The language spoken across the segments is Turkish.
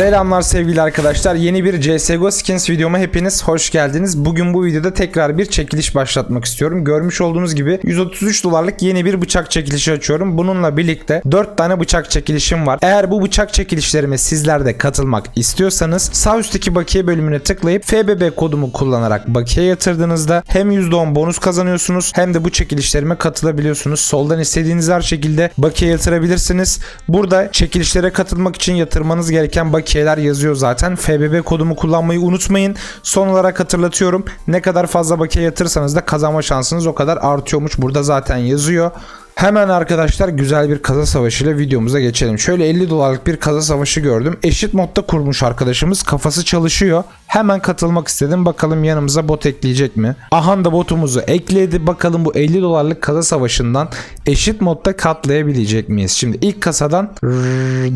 Selamlar sevgili arkadaşlar. Yeni bir CSGO Skins videoma hepiniz hoş geldiniz. Bugün bu videoda tekrar bir çekiliş başlatmak istiyorum. Görmüş olduğunuz gibi 133 dolarlık yeni bir bıçak çekilişi açıyorum. Bununla birlikte 4 tane bıçak çekilişim var. Eğer bu bıçak çekilişlerime sizler de katılmak istiyorsanız sağ üstteki bakiye bölümüne tıklayıp FBB kodumu kullanarak bakiye yatırdığınızda hem %10 bonus kazanıyorsunuz hem de bu çekilişlerime katılabiliyorsunuz. Soldan istediğiniz her şekilde bakiye yatırabilirsiniz. Burada çekilişlere katılmak için yatırmanız gereken bakiyeler yazıyor zaten. FBB kodumu kullanmayı unutmayın. Son olarak hatırlatıyorum. Ne kadar fazla bakiye yatırsanız da kazanma şansınız o kadar artıyormuş. Burada zaten yazıyor. Hemen arkadaşlar güzel bir kaza savaşı ile videomuza geçelim. Şöyle 50 dolarlık bir kaza savaşı gördüm. Eşit modda kurmuş arkadaşımız. Kafası çalışıyor. Hemen katılmak istedim. Bakalım yanımıza bot ekleyecek mi? Ahan da botumuzu ekledi. Bakalım bu 50 dolarlık kaza savaşından eşit modda katlayabilecek miyiz? Şimdi ilk kasadan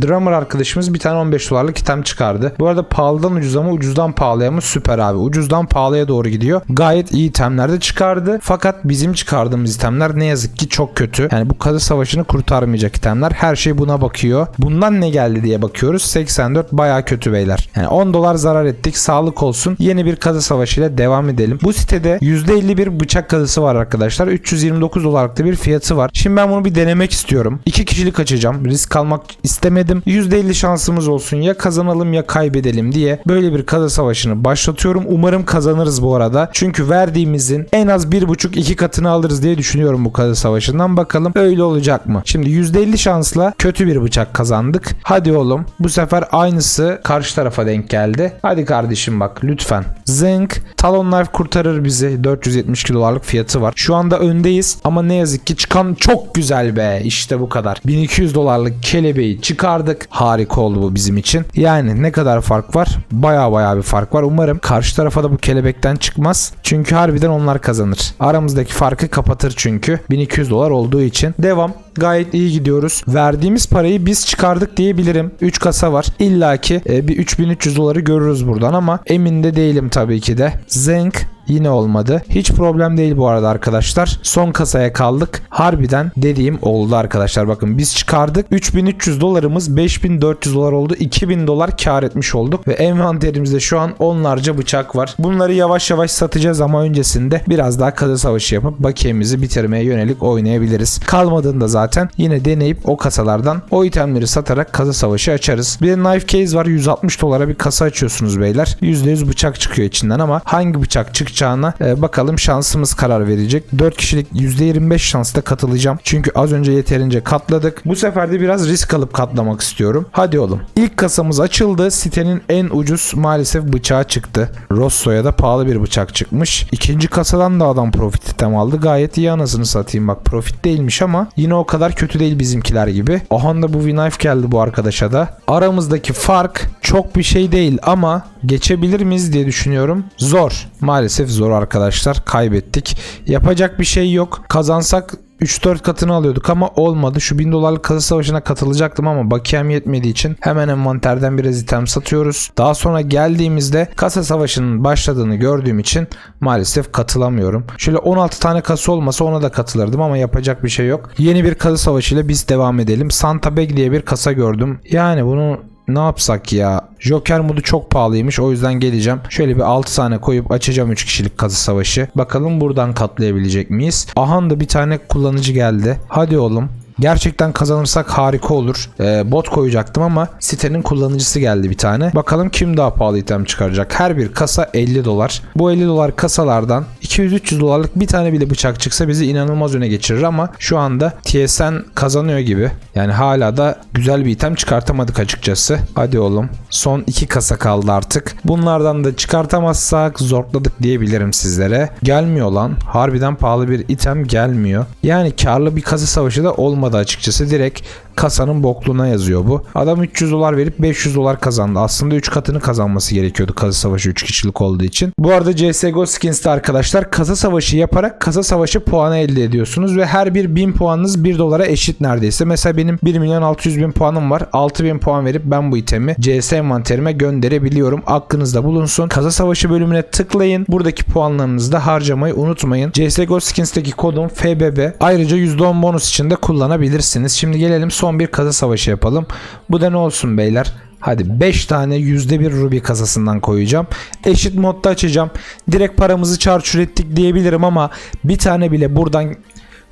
Drummer arkadaşımız bir tane 15 dolarlık item çıkardı. Bu arada pahalıdan ucuz ama ucuzdan pahalıya mı? Süper abi. Ucuzdan pahalıya doğru gidiyor. Gayet iyi itemler de çıkardı. Fakat bizim çıkardığımız itemler ne yazık ki çok kötü. Yani bu kaza savaşını kurtarmayacak itemler. Her şey buna bakıyor. Bundan ne geldi diye bakıyoruz. 84 baya kötü beyler. Yani 10 dolar zarar ettik. Sağlık olsun. Yeni bir kaza savaşıyla devam edelim. Bu sitede %50 bir bıçak kazısı var arkadaşlar. 329 dolarlık da bir fiyatı var. Şimdi ben bunu bir denemek istiyorum. 2 kişilik açacağım. Risk almak istemedim. %50 şansımız olsun. Ya kazanalım ya kaybedelim diye böyle bir kaza savaşını başlatıyorum. Umarım kazanırız bu arada. Çünkü verdiğimizin en az 1.5-2 katını alırız diye düşünüyorum bu kaza savaşından. Bakalım öyle olacak mı? Şimdi %50 şansla kötü bir bıçak kazandık. Hadi oğlum. Bu sefer aynısı karşı tarafa denk geldi. Hadi kardeşim bak lütfen. Zinc, Talon Knife kurtarır bizi. 472 dolarlık fiyatı var. Şu anda öndeyiz ama ne yazık ki çıkan çok güzel be. İşte bu kadar. 1200 dolarlık kelebeği çıkardık. Harika oldu bu bizim için. Yani ne kadar fark var? Baya baya bir fark var. Umarım karşı tarafa da bu kelebekten çıkmaz. Çünkü harbiden onlar kazanır. Aramızdaki farkı kapatır çünkü. 1200 dolar olduğu için. Devam. Gayet iyi gidiyoruz. Verdiğimiz parayı biz çıkardık diyebilirim. 3 kasa var. İlla ki e, bir 3300 doları görürüz buradan ama emin de değilim tabii ki de. Zenk Yine olmadı. Hiç problem değil bu arada arkadaşlar. Son kasaya kaldık. Harbiden dediğim oldu arkadaşlar. Bakın biz çıkardık. 3300 dolarımız 5400 dolar oldu. 2000 dolar kar etmiş olduk. Ve envanterimizde şu an onlarca bıçak var. Bunları yavaş yavaş satacağız ama öncesinde biraz daha kaza savaşı yapıp bakiyemizi bitirmeye yönelik oynayabiliriz. Kalmadığında zaten yine deneyip o kasalardan o itemleri satarak kaza savaşı açarız. Bir de knife case var. 160 dolara bir kasa açıyorsunuz beyler. %100 bıçak çıkıyor içinden ama hangi bıçak çıkacağına e, bakalım şansımız karar verecek. 4 kişilik %25 şansla katılacağım. Çünkü az önce yeterince katladık. Bu sefer de biraz risk alıp katlamak istiyorum. Hadi oğlum. İlk kasamız açıldı. Sitenin en ucuz maalesef bıçağı çıktı. Rosso'ya da pahalı bir bıçak çıkmış. İkinci kasadan da adam profit item aldı. Gayet iyi anasını satayım bak. Profit değilmiş ama yine o kadar kötü değil bizimkiler gibi. Aha da bu V-Knife geldi bu arkadaşa da. Aramızdaki fark çok bir şey değil ama geçebilir miyiz diye düşünüyorum. Zor. Maalesef zor arkadaşlar. Kaybettik. Yapacak bir şey yok. Kazansak 3-4 katını alıyorduk ama olmadı. Şu 1000 dolarlık kasa savaşına katılacaktım ama bakiyem yetmediği için hemen envanterden biraz item satıyoruz. Daha sonra geldiğimizde kasa savaşının başladığını gördüğüm için maalesef katılamıyorum. Şöyle 16 tane kasa olmasa ona da katılırdım ama yapacak bir şey yok. Yeni bir kasa savaşıyla biz devam edelim. Santa Beg diye bir kasa gördüm. Yani bunu ne yapsak ya? Joker modu çok pahalıymış o yüzden geleceğim. Şöyle bir 6 tane koyup açacağım 3 kişilik kazı savaşı. Bakalım buradan katlayabilecek miyiz? Ahan da bir tane kullanıcı geldi. Hadi oğlum. Gerçekten kazanırsak harika olur. Ee, bot koyacaktım ama sitenin kullanıcısı geldi bir tane. Bakalım kim daha pahalı item çıkaracak. Her bir kasa 50 dolar. Bu 50 dolar kasalardan 200-300 dolarlık bir tane bile bıçak çıksa bizi inanılmaz öne geçirir ama şu anda TSN kazanıyor gibi. Yani hala da güzel bir item çıkartamadık açıkçası. Hadi oğlum. Son iki kasa kaldı artık. Bunlardan da çıkartamazsak zorladık diyebilirim sizlere. Gelmiyor lan. Harbiden pahalı bir item gelmiyor. Yani karlı bir kasa savaşı da olmadı açıkçası. Direkt kasanın bokluğuna yazıyor bu. Adam 300 dolar verip 500 dolar kazandı. Aslında 3 katını kazanması gerekiyordu kasa savaşı 3 kişilik olduğu için. Bu arada CSGO Skins'te arkadaşlar kasa savaşı yaparak kasa savaşı puanı elde ediyorsunuz ve her bir 1000 puanınız 1 dolara eşit neredeyse. Mesela benim 1 milyon 600 bin puanım var. 6000 puan verip ben bu itemi CS envanterime gönderebiliyorum. Aklınızda bulunsun. Kasa savaşı bölümüne tıklayın. Buradaki puanlarınızı da harcamayı unutmayın. CSGO Skins'teki kodum FBB. Ayrıca %10 bonus için de kullanabilirsiniz. Şimdi gelelim son bir kasa savaşı yapalım. Bu da ne olsun beyler? Hadi 5 tane %1 Ruby kasasından koyacağım. Eşit modda açacağım. Direkt paramızı çarçur ettik diyebilirim ama bir tane bile buradan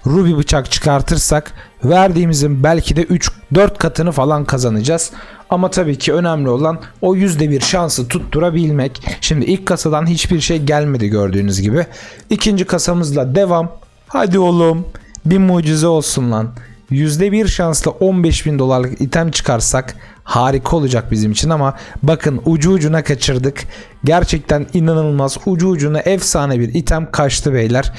Ruby bıçak çıkartırsak verdiğimizin belki de 3-4 katını falan kazanacağız. Ama tabii ki önemli olan o %1 şansı tutturabilmek. Şimdi ilk kasadan hiçbir şey gelmedi gördüğünüz gibi. İkinci kasamızla devam. Hadi oğlum bir mucize olsun lan. %1 şansla 15 bin dolarlık item çıkarsak harika olacak bizim için ama bakın ucu ucuna kaçırdık. Gerçekten inanılmaz ucu ucuna efsane bir item kaçtı beyler.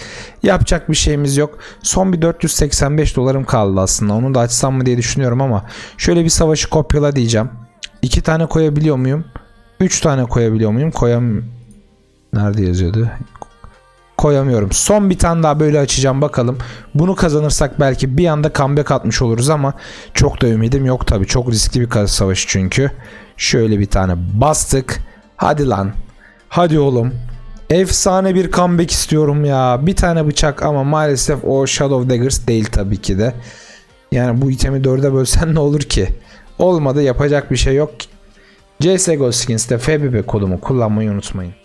Yapacak bir şeyimiz yok. Son bir 485 dolarım kaldı aslında. Onu da açsam mı diye düşünüyorum ama şöyle bir savaşı kopyala diyeceğim. 2 tane koyabiliyor muyum? 3 tane koyabiliyor muyum? Koyam Nerede yazıyordu? Koyamıyorum. Son bir tane daha böyle açacağım bakalım. Bunu kazanırsak belki bir anda comeback atmış oluruz ama çok da ümidim yok tabi. Çok riskli bir savaş çünkü. Şöyle bir tane bastık. Hadi lan. Hadi oğlum. Efsane bir comeback istiyorum ya. Bir tane bıçak ama maalesef o Shadow Daggers değil tabii ki de. Yani bu itemi dörde bölsen ne olur ki? Olmadı yapacak bir şey yok. CSGO Skins'te FBB kodumu kullanmayı unutmayın.